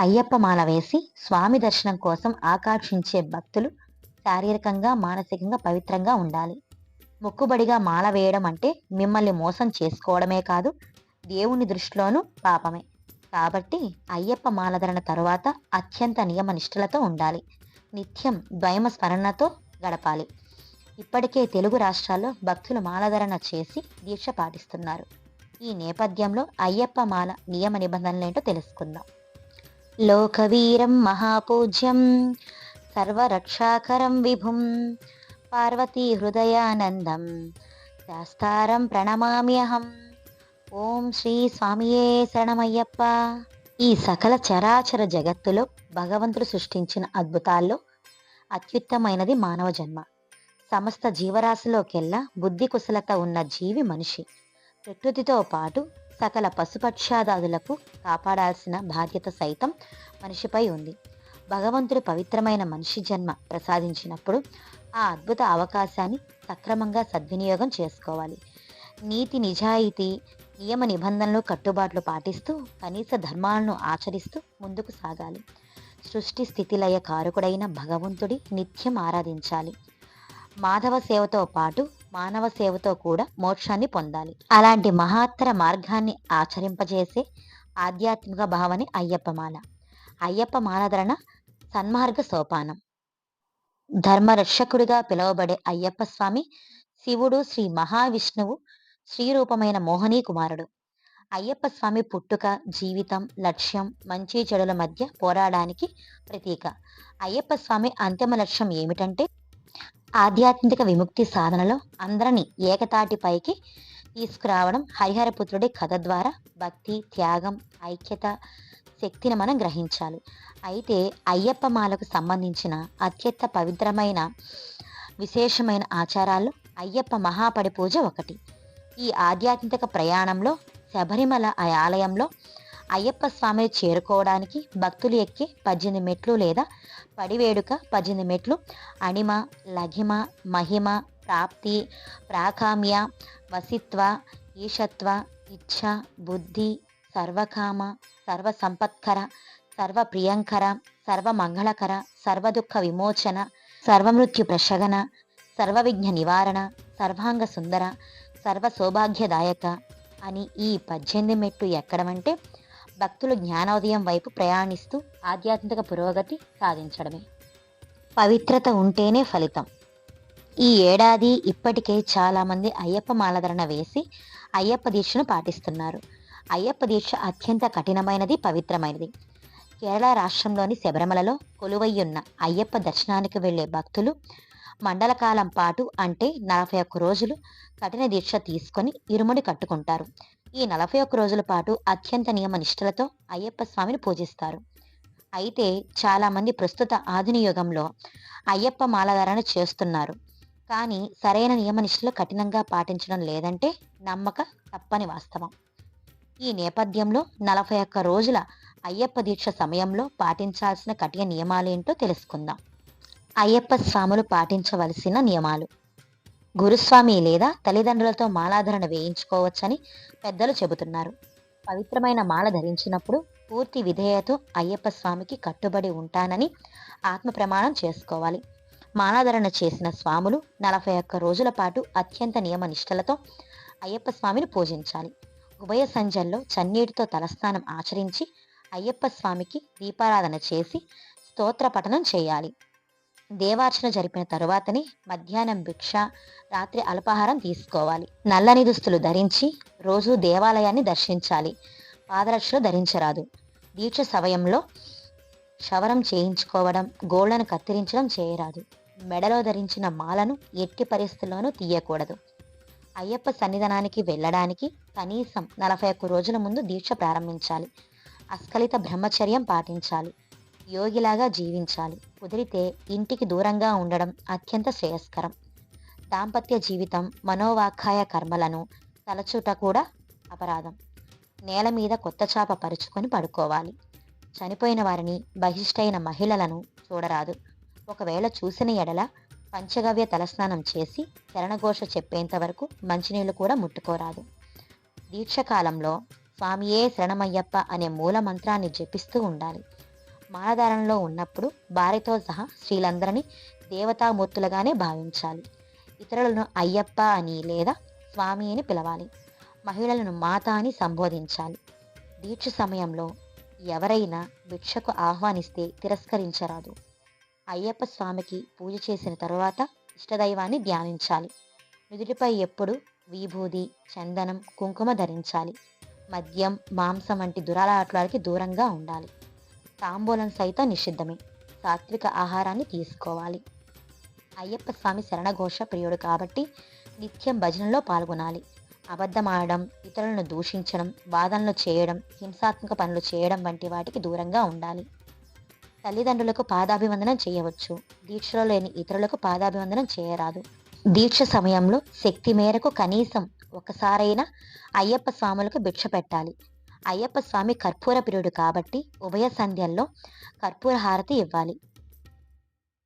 అయ్యప్ప మాల వేసి స్వామి దర్శనం కోసం ఆకాంక్షించే భక్తులు శారీరకంగా మానసికంగా పవిత్రంగా ఉండాలి. మొక్కుబడిగా మాల వేయడం అంటే మిమ్మల్ని మోసం చేసుకోవడమే కాదు దేవుని దృష్టిలోనూ పాపమే. కాబట్టి అయ్యప్ప మాలధరణ తరువాత అత్యంత నియమనిష్టలతో ఉండాలి. నిత్యం ద్వైమ స్మరణతో గడపాలి. ఇప్పటికే తెలుగు రాష్ట్రాల్లో భక్తులు మాలధరణ చేసి దీక్ష పాటిస్తున్నారు. ఈ నేపథ్యంలో అయ్యప్ప మాల నియమ నిబంధనలేంటో తెలుసుకుందాం. లోకవీరం మహాపూజ్యం సర్వరక్షాకరం విభుం పార్వతీ హృదయానందం శాస్తారం ప్రణమామ్యహం ఓం శ్రీ స్వామియే శరణమయ్యప్ప. ఈ సకల చరాచర జగత్తులో భగవంతుడు సృష్టించిన అద్భుతాల్లో అత్యుత్తమైనది మానవ జన్మ. సమస్త జీవరాశిలోకెల్లా బుద్ధి కుశలత ఉన్న జీవి మనిషి. ప్రకృతితో పాటు సకల పశుపక్షాదాదులకు కాపాడాల్సిన బాధ్యత సైతం మనిషిపై ఉంది. భగవంతుడు పవిత్రమైన మనిషి జన్మ ప్రసాదించినప్పుడు ఆ అద్భుత అవకాశాన్ని సక్రమంగా సద్వినియోగం చేసుకోవాలి. నీతి నిజాయితీ నియమ నిబంధనలు కట్టుబాట్లు పాటిస్తూ కనీస ధర్మాలను ఆచరిస్తూ ముందుకు సాగాలి. సృష్టి స్థితిలయ కారకుడైన భగవంతుడి నిత్యం ఆరాధించాలి. మాధవ సేవతో పాటు మానవ సేవతో కూడా మోక్షాన్ని పొందాలి. అలాంటి మహాత్తర మార్గాన్ని ఆచరింపజేసే ఆధ్యాత్మిక భావని అయ్యప్పమాల అయ్యప్ప మాలధరణ సన్మార్గ సోపానం. ధర్మరక్షకుడిగా పిలువబడే అయ్యప్ప స్వామి శివుడు శ్రీ మహావిష్ణువు శ్రీరూపమైన మోహనీ కుమారుడు. అయ్యప్ప స్వామి పుట్టుక జీవితం లక్ష్యం మంచి చెడుల మధ్య పోరాడానికి ప్రతీక. అయ్యప్ప స్వామి అంతిమ లక్ష్యం ఏమిటంటే ఆధ్యాత్మిక విముక్తి సాధనలో అందరినీ ఏకతాటిపైకి తీసుకురావడం హరిహరపుత్రుడి కథ ద్వారా భక్తి త్యాగం ఐక్యత శక్తిని మనం గ్రహించాలి. అయితే అయ్యప్ప మాలకు సంబంధించిన అత్యంత పవిత్రమైన విశేషమైన ఆచారాలు అయ్యప్ప మహాపడి పూజ ఒకటి. ఈ ఆధ్యాత్మిక ప్రయాణంలో శబరిమల ఆ ఆలయంలో అయ్యప్ప స్వామిని చేరుకోవడానికి భక్తులు ఎక్కే పద్దెనిమిది మెట్లు లేదా పడివేడుక పద్దెనిమిది మెట్లు అణిమ లఘిమ మహిమ ప్రాప్తి ప్రాకామ్య వసిత్వ ఈషత్వ ఇచ్ఛ బుద్ధి సర్వకామ సర్వ సంపత్కర సర్వ ప్రియంకర సర్వ మంగళకర విమోచన సర్వమృత్యు ప్రశగన సర్వవిఘ్న నివారణ సర్వాంగ సుందర సర్వ సౌభాగ్యదాయక అని ఈ పద్దెనిమిది మెట్టు ఎక్కడమంటే భక్తులు జ్ఞానోదయం వైపు ప్రయాణిస్తూ ఆధ్యాత్మిక పురోగతి సాధించడమే. పవిత్రత ఉంటేనే ఫలితం. ఈ ఏడాది ఇప్పటికే చాలామంది అయ్యప్ప మాలధరణ వేసి అయ్యప్ప దీక్షను పాటిస్తున్నారు. అయ్యప్ప దీక్ష అత్యంత కఠినమైనది పవిత్రమైనది. కేరళ రాష్ట్రంలోని శబరిమలలో కొలువయ్యున్న అయ్యప్ప దర్శనానికి వెళ్ళే భక్తులు మండల కాలం పాటు అంటే నలభై ఒక్క రోజులు కఠిన దీక్ష తీసుకొని ఇరుముడి కట్టుకుంటారు. ఈ నలభై ఒక్క రోజుల పాటు అత్యంత నియమ నిష్ఠలతో అయ్యప్ప స్వామిని పూజిస్తారు. అయితే చాలామంది ప్రస్తుత ఆధునిక యుగంలో అయ్యప్ప మాలధారణ చేస్తున్నారు. కానీ సరైన నియమ నిష్ఠలు కఠినంగా పాటించడం లేదంటే నమ్మక తప్పని వాస్తవం. ఈ నేపథ్యంలో నలభై ఒక్క రోజుల అయ్యప్ప దీక్ష సమయంలో పాటించాల్సిన కఠిన నియమాలేంటో తెలుసుకుందాం. అయ్యప్ప స్వాములు పాటించవలసిన నియమాలు. గురుస్వామి లేదా తల్లిదండ్రులతో మాలాధరణ వేయించుకోవచ్చని పెద్దలు చెబుతున్నారు. పవిత్రమైన మాల ధరించినప్పుడు పూర్తి విధేయతో అయ్యప్ప స్వామికి కట్టుబడి ఉంటానని ఆత్మ ప్రమాణం చేసుకోవాలి. మాలాధరణ చేసిన స్వాములు నలభై ఒక్క రోజుల పాటు అత్యంత నియమనిష్టలతో అయ్యప్ప స్వామిని పూజించాలి. ఉభయ సంజల్లో చన్నీటితో తలస్నానం ఆచరించి అయ్యప్ప స్వామికి దీపారాధన చేసి స్తోత్ర పఠనం చేయాలి. దేవార్చన జరిపిన తరువాతనే మధ్యాహ్నం భిక్ష రాత్రి అల్పాహారం తీసుకోవాలి. నల్లని దుస్తులు ధరించి రోజు దేవాలయాన్ని దర్శించాలి. పాదరక్షలు ధరించరాదు. దీక్ష సమయంలో శవరం చేయించుకోవడం గోళ్ళను కత్తిరించడం చేయరాదు. మెడలో ధరించిన మాలను ఎట్టి పరిస్థితుల్లోనూ తీయకూడదు. అయ్యప్ప సన్నిధానానికి వెళ్ళడానికి కనీసం నలభై ఒక్క రోజుల ముందు దీక్ష ప్రారంభించాలి. అస్కలిత బ్రహ్మచర్యం పాటించాలి. యోగిలాగా జీవించాలి. కుదిరితే ఇంటికి దూరంగా ఉండడం అత్యంత శ్రేయస్కరం. దాంపత్య జీవితం మనోవాఖాయ కర్మలను తలచుట కూడా అపరాధం. నేల మీద కొత్త చాప పరుచుకొని పడుకోవాలి. చనిపోయిన వారిని బహిష్టైన మహిళలను చూడరాదు. ఒకవేళ చూసిన ఎడల పంచగవ్య తలస్నానం చేసి శరణఘోష చెప్పేంత వరకు మంచినీళ్ళు కూడా ముట్టుకోరాదు. దీక్షకాలంలో స్వామియే శరణమయ్యప్ప అనే మూల మంత్రాన్ని జపిస్తూ ఉండాలి. మానధారణలో ఉన్నప్పుడు భార్యతో సహా స్త్రీలందరినీ దేవతామూర్తులుగానే భావించాలి. ఇతరులను అయ్యప్ప అని లేదా స్వామి అని పిలవాలి. మహిళలను మాత అని సంబోధించాలి. దీక్ష సమయంలో ఎవరైనా భిక్షకు ఆహ్వానిస్తే తిరస్కరించరాదు. అయ్యప్ప స్వామికి పూజ చేసిన తరువాత ఇష్టదైవాన్ని ధ్యానించాలి. నుదుటిపై ఎప్పుడు విభూది చందనం కుంకుమ ధరించాలి. మద్యం మాంసం వంటి దురాలాట్లకి దూరంగా ఉండాలి. తాంబూలం సైతం నిషిద్ధమే. సాత్విక ఆహారాన్ని తీసుకోవాలి. అయ్యప్ప స్వామి శరణఘోష ప్రియుడు కాబట్టి నిత్యం భజనలో పాల్గొనాలి. అబద్ధమాడడం ఇతరులను దూషించడం వాదనలు చేయడం హింసాత్మక పనులు చేయడం వంటి వాటికి దూరంగా ఉండాలి. తల్లిదండ్రులకు పాదాభివందనం చేయవచ్చు. దీక్షలో లేని ఇతరులకు పాదాభివందనం చేయరాదు. దీక్ష సమయంలో శక్తి మేరకు కనీసం ఒకసారైనా అయ్యప్ప స్వాములకు భిక్ష పెట్టాలి. అయ్యప్ప స్వామి కర్పూర ప్రియుడు కాబట్టి ఉభయ సంధ్యల్లో కర్పూర హారతి ఇవ్వాలి.